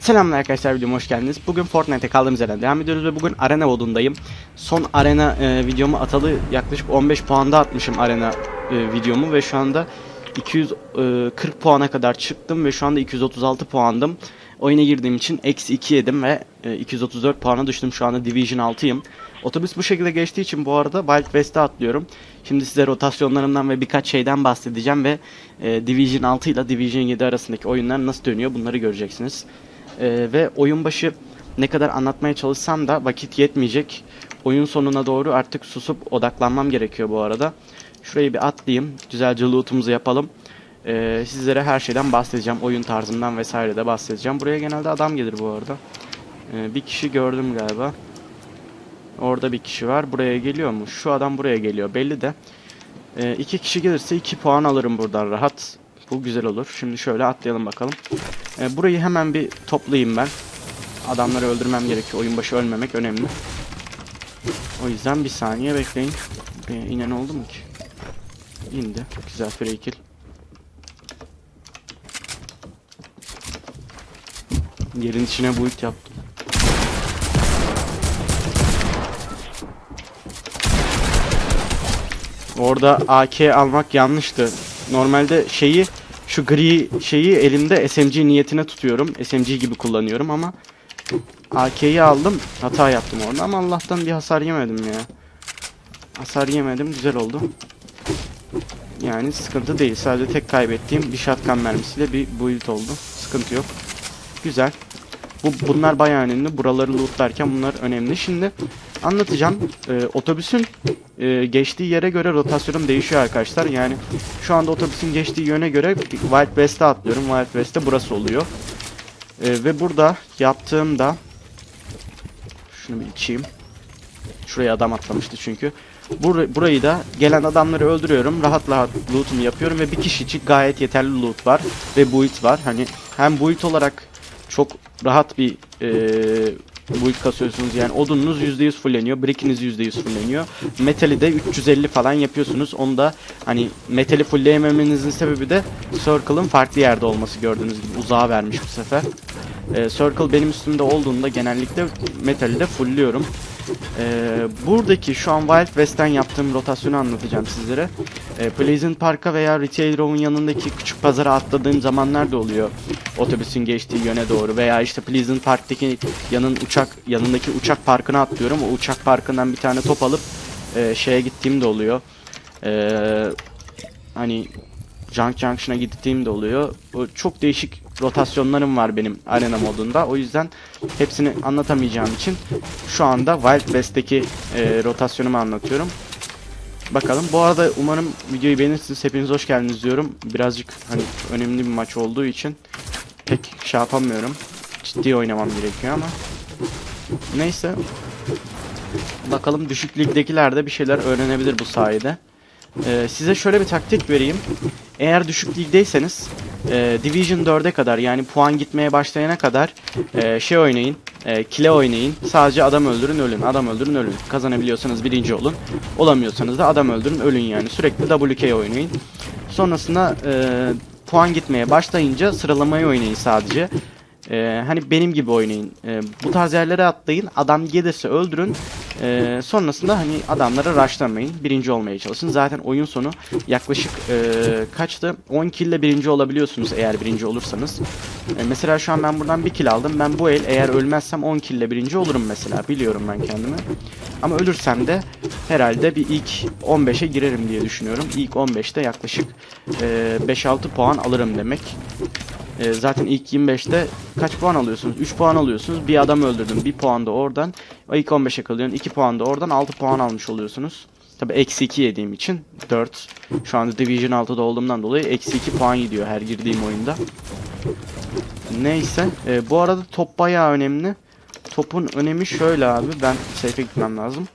Selamlar arkadaşlar videoma hoş geldiniz. Bugün Fortnite'e kaldığımız yerden devam ediyoruz ve bugün arena modundayım. Son arena e, videomu atalı yaklaşık 15 puanda atmışım arena e, videomu ve şu anda 240 puana kadar çıktım ve şu anda 236 puandım. Oyuna girdiğim için eksi 2 yedim ve e, 234 puana düştüm. Şu anda Division 6'yım. Otobüs bu şekilde geçtiği için bu arada Wild West'e atlıyorum. Şimdi size rotasyonlarımdan ve birkaç şeyden bahsedeceğim ve e, Division 6 ile Division 7 arasındaki oyunlar nasıl dönüyor bunları göreceksiniz. Ee, ve oyun başı ne kadar anlatmaya çalışsam da vakit yetmeyecek. Oyun sonuna doğru artık susup odaklanmam gerekiyor bu arada. Şurayı bir atlayayım. Güzelce loot'umuzu yapalım. Ee, sizlere her şeyden bahsedeceğim. Oyun tarzından vesaire de bahsedeceğim. Buraya genelde adam gelir bu arada. Ee, bir kişi gördüm galiba. Orada bir kişi var. Buraya geliyor mu? Şu adam buraya geliyor. Belli de. Ee, iki kişi gelirse iki puan alırım buradan rahat. Bu güzel olur. Şimdi şöyle atlayalım bakalım. Ee, burayı hemen bir toplayayım ben. Adamları öldürmem gerekiyor. Oyun başı ölmemek önemli. O yüzden bir saniye bekleyin. Buraya inen oldu mu ki? İndi. Güzel free kill. Yerin içine build yaptım. Orada AK almak yanlıştı. Normalde şeyi şu gri şeyi elimde SMG niyetine tutuyorum. SMG gibi kullanıyorum ama AK'yi aldım. Hata yaptım orada ama Allah'tan bir hasar yemedim ya. Hasar yemedim. Güzel oldu. Yani sıkıntı değil. Sadece tek kaybettiğim bir shotgun mermisiyle bir build oldu. Sıkıntı yok. Güzel. Bu bunlar bayağı önemli. Buraları lootlarken bunlar önemli. Şimdi anlatacağım. Ee, otobüsün e, geçtiği yere göre rotasyonum değişiyor arkadaşlar. Yani şu anda otobüsün geçtiği yöne göre Wild West'e atlıyorum. Wild West'te burası oluyor. Ee, ve burada yaptığımda şunu bir içeyim. Şuraya adam atlamıştı çünkü. Bur burayı da gelen adamları öldürüyorum. Rahat rahat loot'umu yapıyorum ve bir kişi için gayet yeterli loot var ve build var. Hani hem build olarak çok rahat bir e, build kasıyorsunuz yani odununuz %100 fulleniyor, brickiniz %100 fulleniyor. Metali de 350 falan yapıyorsunuz. Onu da hani metali fullleyememenizin sebebi de Circle'ın farklı yerde olması gördüğünüz gibi uzağa vermiş bu sefer. E, Circle benim üstümde olduğunda genellikle metali de fullliyorum. Ee, buradaki şu an Wild West'ten yaptığım rotasyonu anlatacağım sizlere. Ee, Pleasant Park'a veya Retail Row'un yanındaki küçük pazara atladığım zamanlar da oluyor. Otobüsün geçtiği yöne doğru veya işte Pleasant Park'taki yanın uçak yanındaki uçak parkına atlıyorum. O uçak parkından bir tane top alıp e, şeye gittiğim de oluyor. Ee, hani Junk Junction'a gittiğim de oluyor. Çok değişik rotasyonlarım var benim arena modunda. O yüzden hepsini anlatamayacağım için şu anda Wild West'teki e, rotasyonumu anlatıyorum. Bakalım. Bu arada umarım videoyu beğenirsiniz. Hepiniz hoş geldiniz diyorum. Birazcık hani önemli bir maç olduğu için pek şey yapamıyorum. Ciddi oynamam gerekiyor ama. Neyse. Bakalım düşük ligdekiler de bir şeyler öğrenebilir bu sayede. Ee, size şöyle bir taktik vereyim. Eğer düşük ligdeyseniz e, Division 4'e kadar yani puan gitmeye başlayana kadar e, şey oynayın. E, kile oynayın. Sadece adam öldürün ölün. Adam öldürün ölün. Kazanabiliyorsanız birinci olun. Olamıyorsanız da adam öldürün ölün yani. Sürekli WK oynayın. Sonrasında e, puan gitmeye başlayınca sıralamayı oynayın sadece. Ee, hani benim gibi oynayın. Ee, bu tarz yerlere atlayın. Adam gelirse öldürün. Ee, sonrasında hani adamlara rushlamayın. Birinci olmaya çalışın. Zaten oyun sonu yaklaşık e, kaçtı? 10 kill ile birinci olabiliyorsunuz eğer birinci olursanız. Ee, mesela şu an ben buradan bir kill aldım. Ben bu el eğer ölmezsem 10 kill ile birinci olurum mesela. Biliyorum ben kendimi. Ama ölürsem de herhalde bir ilk 15'e girerim diye düşünüyorum. İlk 15'te yaklaşık e, 5-6 puan alırım demek. E, zaten ilk 25'te kaç puan alıyorsunuz? 3 puan alıyorsunuz. Bir adam öldürdüm. 1 puan da oradan. İlk 15'e kalıyorsun. 2 puan da oradan 6 puan almış oluyorsunuz. Tabi eksi 2 yediğim için 4. Şu anda Division 6'da olduğumdan dolayı eksi 2 puan gidiyor her girdiğim oyunda. Neyse. E, bu arada top bayağı önemli. Topun önemi şöyle abi. Ben safe'e gitmem lazım.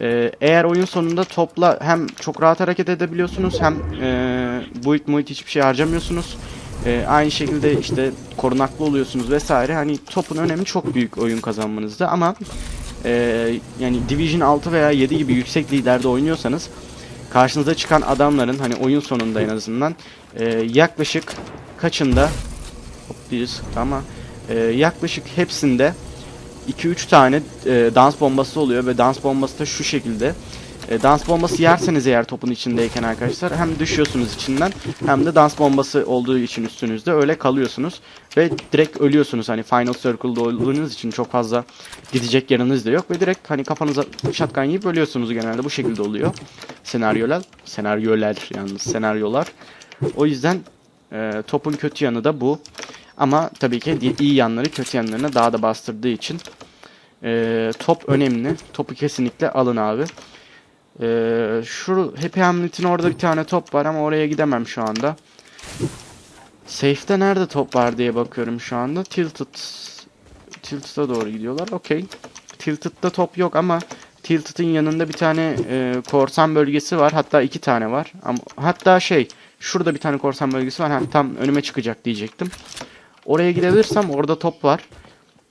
Ee, eğer oyun sonunda topla hem çok rahat hareket edebiliyorsunuz hem e, build muit hiçbir şey harcamıyorsunuz. Ee, aynı şekilde işte korunaklı oluyorsunuz vesaire. Hani topun önemi çok büyük oyun kazanmanızda ama e, yani Division 6 veya 7 gibi yüksek liderde oynuyorsanız karşınıza çıkan adamların hani oyun sonunda en azından e, yaklaşık kaçında hop biri sıktı ama Ee, yaklaşık hepsinde 2-3 tane e, dans bombası oluyor ve dans bombası da şu şekilde. E, dans bombası yerseniz eğer topun içindeyken arkadaşlar hem düşüyorsunuz içinden hem de dans bombası olduğu için üstünüzde öyle kalıyorsunuz ve direkt ölüyorsunuz. Hani final circle'da olduğunuz için çok fazla gidecek yeriniz de yok ve direkt hani kafanıza shotgun yiyip ölüyorsunuz genelde bu şekilde oluyor. Senaryolar, senaryolar yalnız senaryolar. O yüzden e, topun kötü yanı da bu. Ama tabii ki iyi yanları kötü yanlarını daha da bastırdığı için e, top önemli. Topu kesinlikle alın abi. E, şu Happy Hamlet'in orada bir tane top var ama oraya gidemem şu anda. Safe'de nerede top var diye bakıyorum şu anda. Tilted. Tilted'a doğru gidiyorlar. Okey. Tilted'da top yok ama Tilted'ın yanında bir tane e, korsan bölgesi var. Hatta iki tane var. Ama hatta şey şurada bir tane korsan bölgesi var. Ha, tam önüme çıkacak diyecektim. Oraya gidebilirsem orada top var.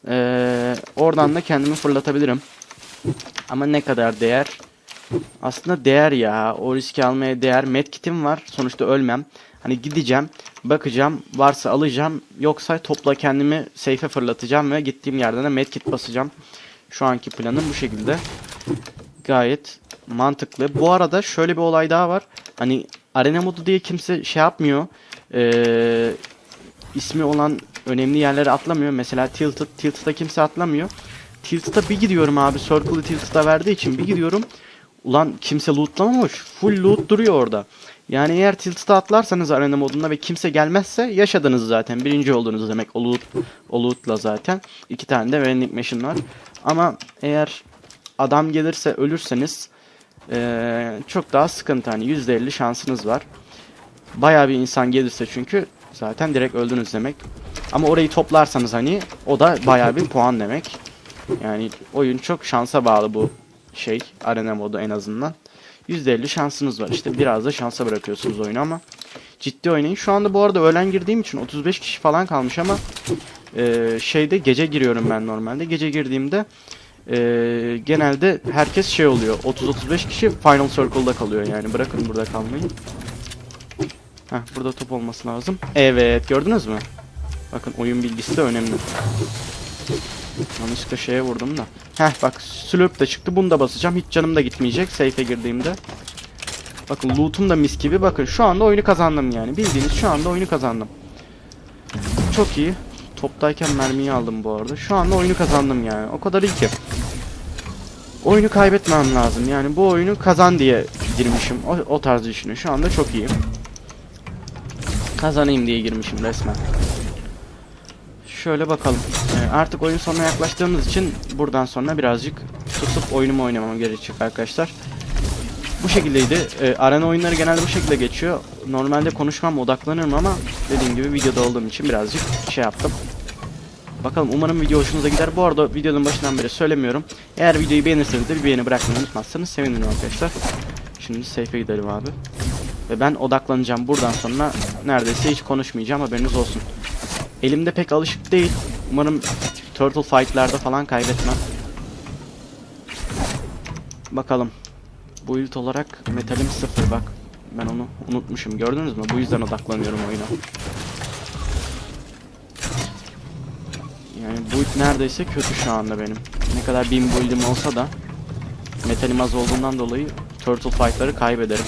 Ee, oradan da kendimi fırlatabilirim. Ama ne kadar değer? Aslında değer ya. O riski almaya değer. Medkit'im var. Sonuçta ölmem. Hani gideceğim, bakacağım, varsa alacağım, yoksa topla kendimi safe'e fırlatacağım ve gittiğim yerden de medkit basacağım. Şu anki planım bu şekilde. Gayet mantıklı. Bu arada şöyle bir olay daha var. Hani arena modu diye kimse şey yapmıyor. Ee, ismi olan önemli yerlere atlamıyor. Mesela Tilted, Tilted'a kimse atlamıyor. Tilted'a bir gidiyorum abi. Circle'ı Tilted'a verdiği için bir gidiyorum. Ulan kimse lootlamamış. Full loot duruyor orada. Yani eğer Tilted'a atlarsanız arena modunda ve kimse gelmezse yaşadınız zaten. Birinci oldunuz demek o, loot, o loot'la zaten. İki tane de vending machine var. Ama eğer adam gelirse ölürseniz eee, çok daha sıkıntı. Hani %50 şansınız var. Bayağı bir insan gelirse çünkü zaten direkt öldünüz demek. Ama orayı toplarsanız hani o da bayağı bir puan demek. Yani oyun çok şansa bağlı bu şey arena modu en azından. %50 şansınız var. İşte biraz da şansa bırakıyorsunuz oyunu ama ciddi oynayın. Şu anda bu arada öğlen girdiğim için 35 kişi falan kalmış ama e, şeyde gece giriyorum ben normalde. Gece girdiğimde e, genelde herkes şey oluyor. 30-35 kişi Final Circle'da kalıyor yani. Bırakın burada kalmayı. Heh, burada top olması lazım. Evet gördünüz mü? Bakın oyun bilgisi de önemli. Yanlışlıkla şeye vurdum da. Heh bak slurp de çıktı. Bunu da basacağım. Hiç canım da gitmeyecek safe'e girdiğimde. Bakın loot'um da mis gibi. Bakın şu anda oyunu kazandım yani. Bildiğiniz şu anda oyunu kazandım. Çok iyi. Toptayken mermiyi aldım bu arada. Şu anda oyunu kazandım yani. O kadar iyi ki. Oyunu kaybetmem lazım. Yani bu oyunu kazan diye girmişim. O, o tarz düşünün. Şu anda çok iyiyim. Kazanayım diye girmişim resmen. Şöyle bakalım. Ee, artık oyun sonuna yaklaştığımız için buradan sonra birazcık susup oyunumu oynamam gerekecek arkadaşlar. Bu şekildeydi. Ee, arena oyunları genelde bu şekilde geçiyor. Normalde konuşmam odaklanırım ama dediğim gibi videoda olduğum için birazcık şey yaptım. Bakalım umarım video hoşunuza gider. Bu arada videonun başından beri söylemiyorum. Eğer videoyu beğenirseniz de bir beğeni bırakmayı unutmazsanız sevinirim arkadaşlar. Şimdi safe'e gidelim abi. Ve ben odaklanacağım. Buradan sonra neredeyse hiç konuşmayacağım haberiniz olsun. Elimde pek alışık değil. Umarım Turtle Fight'larda falan kaybetmem. Bakalım. Build olarak metalim sıfır bak. Ben onu unutmuşum. Gördünüz mü? Bu yüzden odaklanıyorum oyuna. Yani build neredeyse kötü şu anda benim. Ne kadar bin build'im olsa da metalim az olduğundan dolayı Turtle Fight'ları kaybederim.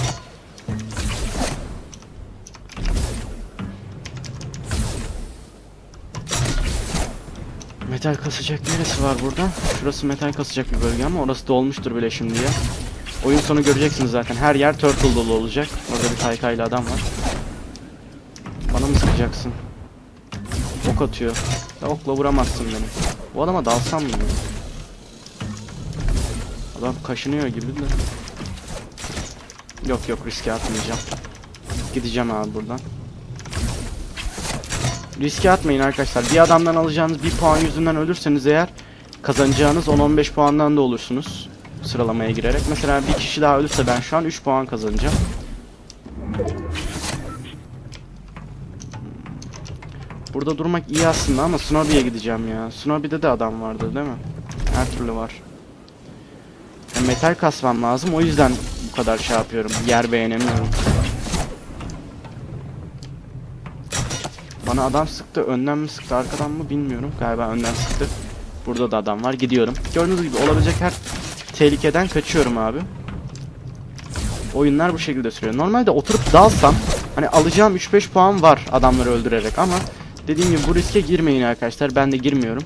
Metal kasacak neresi var burada? Şurası metal kasacak bir bölge ama orası dolmuştur bile şimdiye. Oyun sonu göreceksiniz zaten. Her yer turtle dolu olacak. Orada bir kaykaylı adam var. Bana mı sıkacaksın? Ok atıyor. Ya okla vuramazsın beni. Bu adama dalsam mı? ya? Adam kaşınıyor gibi de. Yok yok riske atmayacağım. Gideceğim abi buradan. Riske atmayın arkadaşlar. Bir adamdan alacağınız bir puan yüzünden ölürseniz eğer kazanacağınız 10-15 puandan da olursunuz. Sıralamaya girerek. Mesela bir kişi daha ölürse ben şu an 3 puan kazanacağım. Burada durmak iyi aslında ama Snobby'ye gideceğim ya. Snobby'de de adam vardı değil mi? Her türlü var. Metal kasmam lazım o yüzden bu kadar şey yapıyorum. Yer beğenemiyorum. Bana adam sıktı. Önden mi sıktı arkadan mı bilmiyorum. Galiba önden sıktı. Burada da adam var. Gidiyorum. Gördüğünüz gibi olabilecek her tehlikeden kaçıyorum abi. Oyunlar bu şekilde sürüyor. Normalde oturup dalsam hani alacağım 3-5 puan var adamları öldürerek ama dediğim gibi bu riske girmeyin arkadaşlar. Ben de girmiyorum.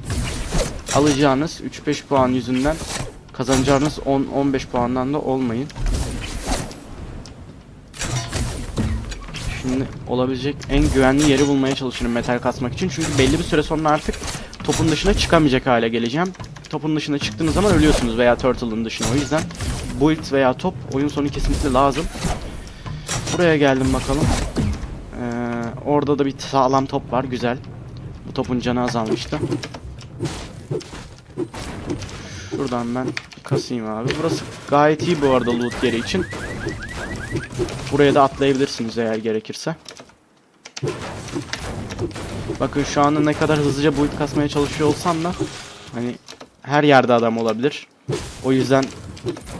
Alacağınız 3-5 puan yüzünden kazanacağınız 10-15 puandan da olmayın. Şimdi olabilecek en güvenli yeri bulmaya çalışıyorum metal kasmak için. Çünkü belli bir süre sonra artık topun dışına çıkamayacak hale geleceğim. Topun dışına çıktığınız zaman ölüyorsunuz veya turtle'ın dışına. O yüzden build veya top oyun sonu kesinlikle lazım. Buraya geldim bakalım. Ee, orada da bir sağlam top var. Güzel. Bu topun canı azalmıştı. Şuradan ben kasayım abi. Burası gayet iyi bu arada loot yeri için. Buraya da atlayabilirsiniz eğer gerekirse. Bakın şu anda ne kadar hızlıca build kasmaya çalışıyor olsam da hani her yerde adam olabilir. O yüzden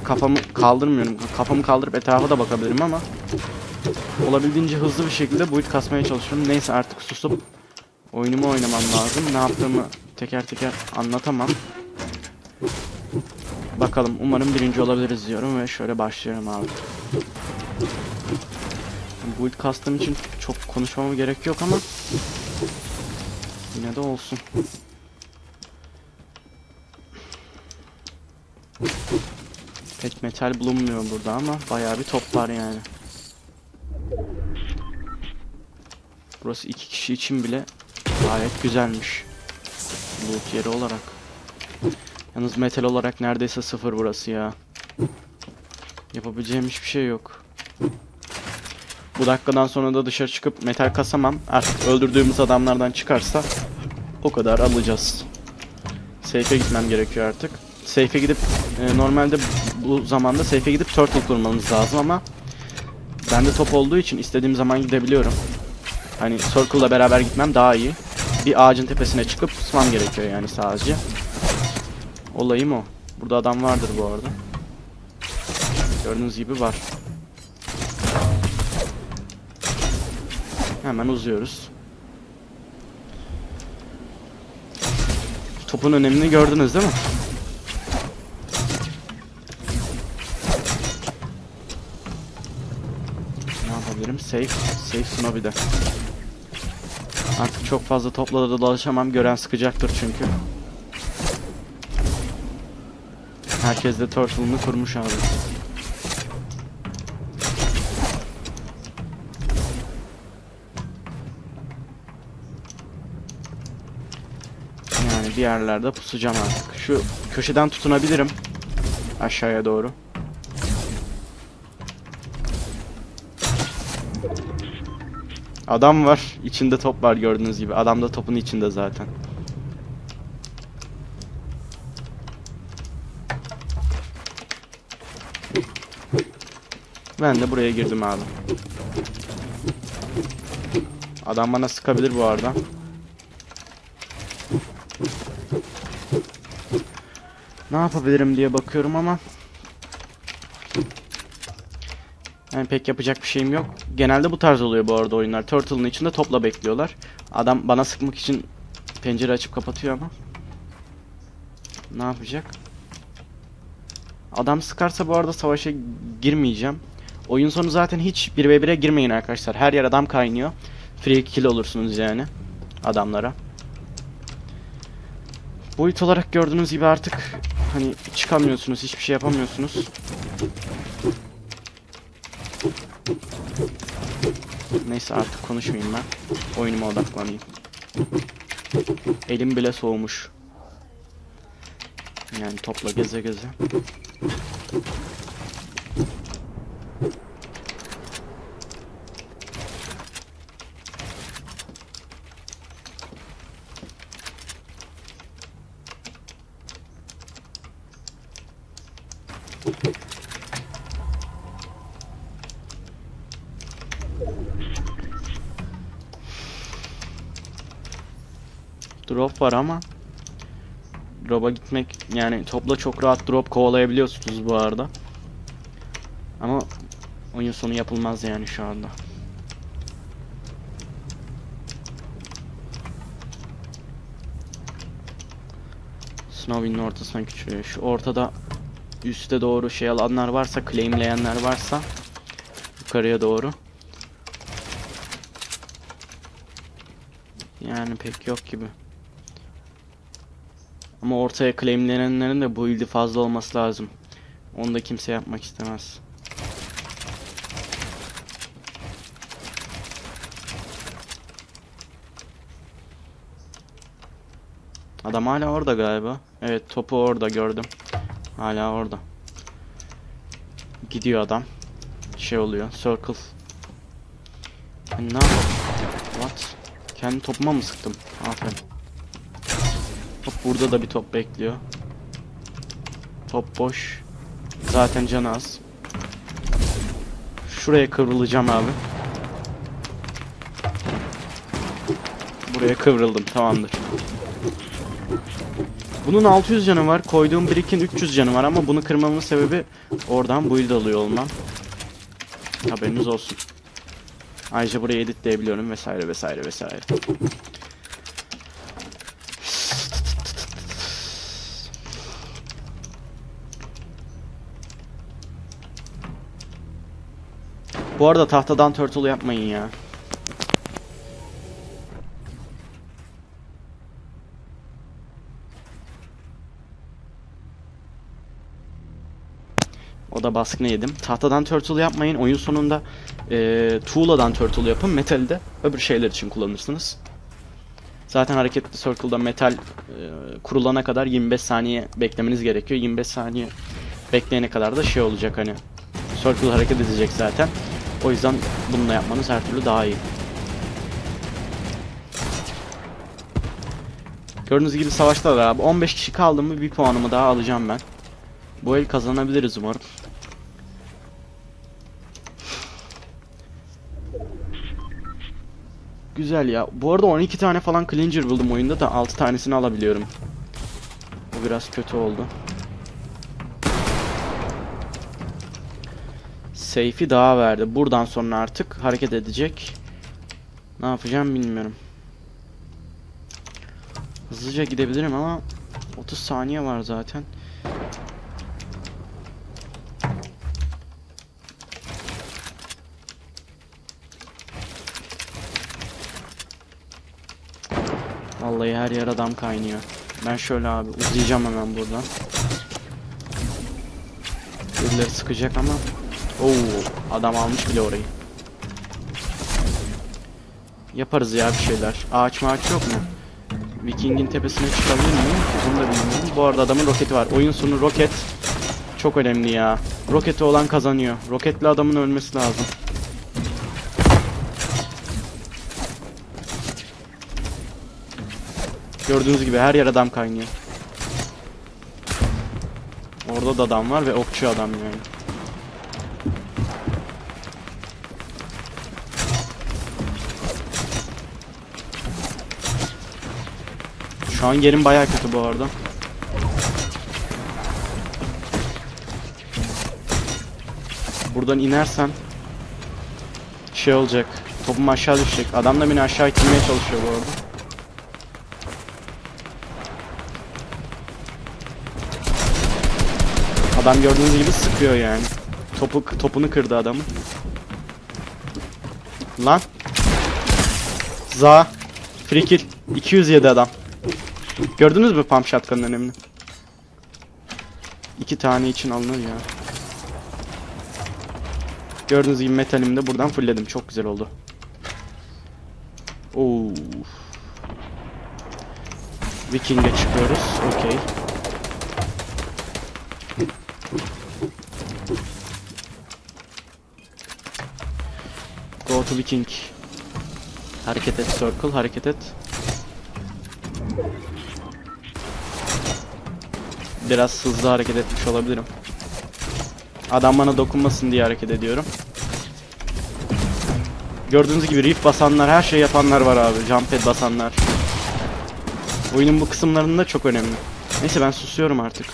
kafamı kaldırmıyorum. Kafamı kaldırıp etrafa da bakabilirim ama olabildiğince hızlı bir şekilde build kasmaya çalışıyorum. Neyse artık susup oyunumu oynamam lazım. Ne yaptığımı teker teker anlatamam. Bakalım umarım birinci olabiliriz diyorum ve şöyle başlıyorum abi. Build kastım için çok konuşmama gerek yok ama yine de olsun. Pek metal bulunmuyor burada ama bayağı bir top var yani. Burası iki kişi için bile gayet güzelmiş. Loot yeri olarak. Yalnız metal olarak neredeyse sıfır burası ya. Yapabileceğim hiçbir şey yok. Bu dakikadan sonra da dışarı çıkıp metal kasamam. Artık öldürdüğümüz adamlardan çıkarsa o kadar alacağız. Safe'e gitmem gerekiyor artık. Safe'e gidip e, normalde bu zamanda safe'e gidip turtle kurmamız lazım ama bende top olduğu için istediğim zaman gidebiliyorum. Hani circle'la beraber gitmem daha iyi. Bir ağacın tepesine çıkıp tutmam gerekiyor yani sadece. Olayım o. Burada adam vardır bu arada. Gördüğünüz gibi var. Hemen uzuyoruz. Topun önemini gördünüz değil mi? Ne yapabilirim? Safe, safe Snobi'de. Artık çok fazla topla da dolaşamam. Gören sıkacaktır çünkü. Herkes de turtle'ını kurmuş abi. Yani bir yerlerde pusacağım artık. Şu köşeden tutunabilirim. Aşağıya doğru. Adam var. içinde top var gördüğünüz gibi. Adam da topun içinde zaten. Ben de buraya girdim abi. Adam bana sıkabilir bu arada. Ne yapabilirim diye bakıyorum ama yani pek yapacak bir şeyim yok. Genelde bu tarz oluyor bu arada oyunlar. Turtle'ın içinde topla bekliyorlar. Adam bana sıkmak için pencere açıp kapatıyor ama. Ne yapacak? Adam sıkarsa bu arada savaşa girmeyeceğim. Oyun sonu zaten hiç 1v1'e girmeyin arkadaşlar. Her yer adam kaynıyor. Free kill olursunuz yani adamlara. Boyut olarak gördüğünüz gibi artık hani çıkamıyorsunuz, hiçbir şey yapamıyorsunuz. Neyse artık konuşmayayım ben. Oyunuma odaklanayım. Elim bile soğumuş. Yani topla geze geze. drop var ama drop'a gitmek yani topla çok rahat drop kovalayabiliyorsunuz bu arada. Ama oyun sonu yapılmaz yani şu anda. Snowbin'in ortasına küçülüyor. Şu ortada üste doğru şey alanlar varsa, claimleyenler varsa yukarıya doğru. Yani pek yok gibi. Ama ortaya claimlenenlerin de bu ildi fazla olması lazım. Onu da kimse yapmak istemez. Adam hala orada galiba. Evet topu orada gördüm. Hala orada. Gidiyor adam. Şey oluyor. Circle. Ben ne yapayım? What? Kendi topuma mı sıktım? Aferin. Burada da bir top bekliyor. Top boş. Zaten canı az. Şuraya kıvrılacağım abi. Buraya kıvrıldım tamamdır. Bunun 600 canı var. Koyduğum brick'in 300 canı var ama bunu kırmamın sebebi oradan build alıyor olmam. Haberiniz olsun. Ayrıca burayı editleyebiliyorum vesaire vesaire vesaire. Bu arada tahtadan turtle yapmayın ya. O da baskını yedim. Tahtadan turtle yapmayın. Oyun sonunda e, tuğladan turtle yapın. Metali de öbür şeyler için kullanırsınız. Zaten hareketli circle'da metal e, kurulana kadar 25 saniye beklemeniz gerekiyor. 25 saniye bekleyene kadar da şey olacak hani circle hareket edecek zaten. O yüzden bununla yapmanız her türlü daha iyi. Gördüğünüz gibi savaşta da abi 15 kişi kaldı mı bir puanımı daha alacağım ben. Bu el kazanabiliriz umarım. Güzel ya. Bu arada 12 tane falan Clinger buldum oyunda da 6 tanesini alabiliyorum. Bu biraz kötü oldu. Safe'i daha verdi. Buradan sonra artık hareket edecek. Ne yapacağım bilmiyorum. Hızlıca gidebilirim ama 30 saniye var zaten. Vallahi her yer adam kaynıyor. Ben şöyle abi uzayacağım hemen buradan. Birileri sıkacak ama. Oo, adam almış bile orayı. Yaparız ya bir şeyler. Ağaç maaç yok mu? Viking'in tepesine çıkabilir miyim? Bunu da bilmiyorum. Bu arada adamın roketi var. Oyun sonu roket çok önemli ya. Roketi olan kazanıyor. Roketli adamın ölmesi lazım. Gördüğünüz gibi her yer adam kaynıyor. Orada da adam var ve okçu adam yani. Şu an yerim bayağı kötü bu arada. Buradan inersem şey olacak. Topum aşağı düşecek. Adam da beni aşağı ittirmeye çalışıyor bu arada. Adam gördüğünüz gibi sıkıyor yani. Topu topunu kırdı adamı. Lan. Za. Free kill. 207 adam. Gördünüz mü pump shotgun'ın önemini? İki tane için alınır ya. Gördüğünüz gibi metalimi de buradan fullledim. Çok güzel oldu. Oo. Viking'e çıkıyoruz. Okey. Go to Viking. Hareket et circle, hareket et. Biraz hızlı hareket etmiş olabilirim. Adam bana dokunmasın diye hareket ediyorum. Gördüğünüz gibi reef basanlar, her şey yapanlar var abi. Jump pad basanlar. Oyunun bu kısımlarında çok önemli. Neyse ben susuyorum artık.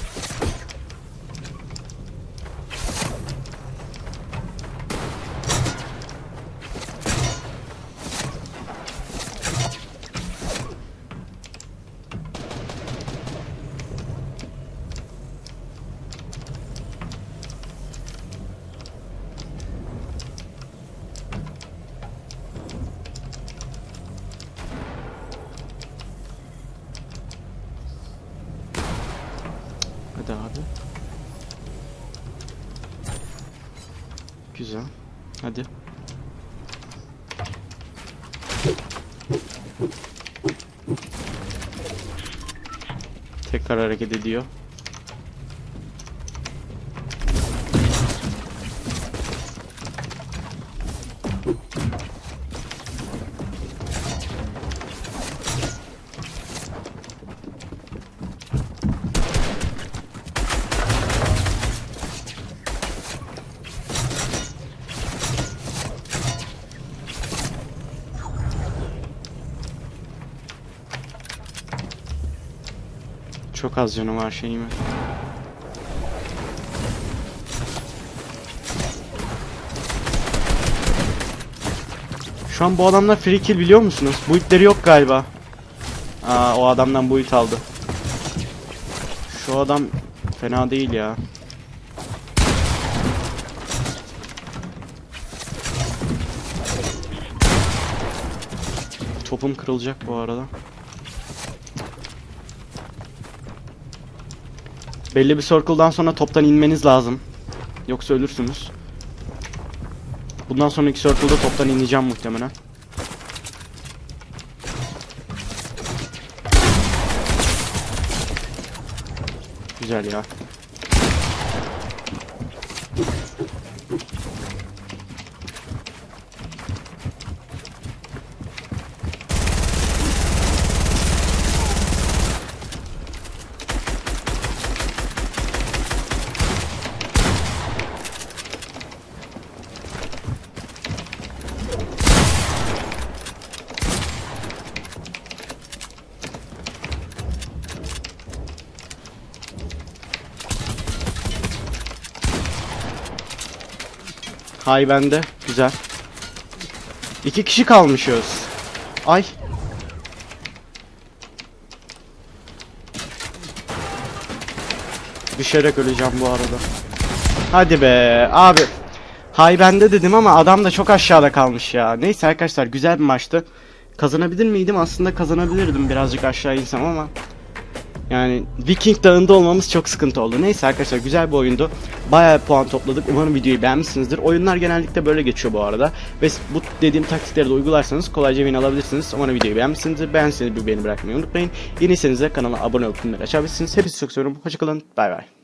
Güzel. Hadi. Tekrar hareket ediyor. Çok az canı var şeyimi. Şu an bu adamlar free kill biliyor musunuz? Build'leri yok galiba. Aa o adamdan build aldı. Şu adam fena değil ya. Topum kırılacak bu arada. Belli bir circle'dan sonra toptan inmeniz lazım. Yoksa ölürsünüz. Bundan sonraki circle'da toptan ineceğim muhtemelen. Güzel ya. Hay bende. Güzel. İki kişi kalmışız. Ay. Düşerek öleceğim bu arada. Hadi be abi. Hay bende dedim ama adam da çok aşağıda kalmış ya. Neyse arkadaşlar güzel bir maçtı. Kazanabilir miydim? Aslında kazanabilirdim birazcık aşağı insem ama yani Viking Dağı'nda olmamız çok sıkıntı oldu. Neyse arkadaşlar güzel bir oyundu. Bayağı puan topladık. Umarım videoyu beğenmişsinizdir. Oyunlar genellikle böyle geçiyor bu arada. Ve bu dediğim taktikleri de uygularsanız kolayca win alabilirsiniz. Umarım videoyu beğenmişsinizdir. Beğenseniz bir beğeni bırakmayı unutmayın. Yeniyseniz de kanala abone olup bildirimleri açabilirsiniz. Hepinizi çok seviyorum. Hoşçakalın. Bay bay.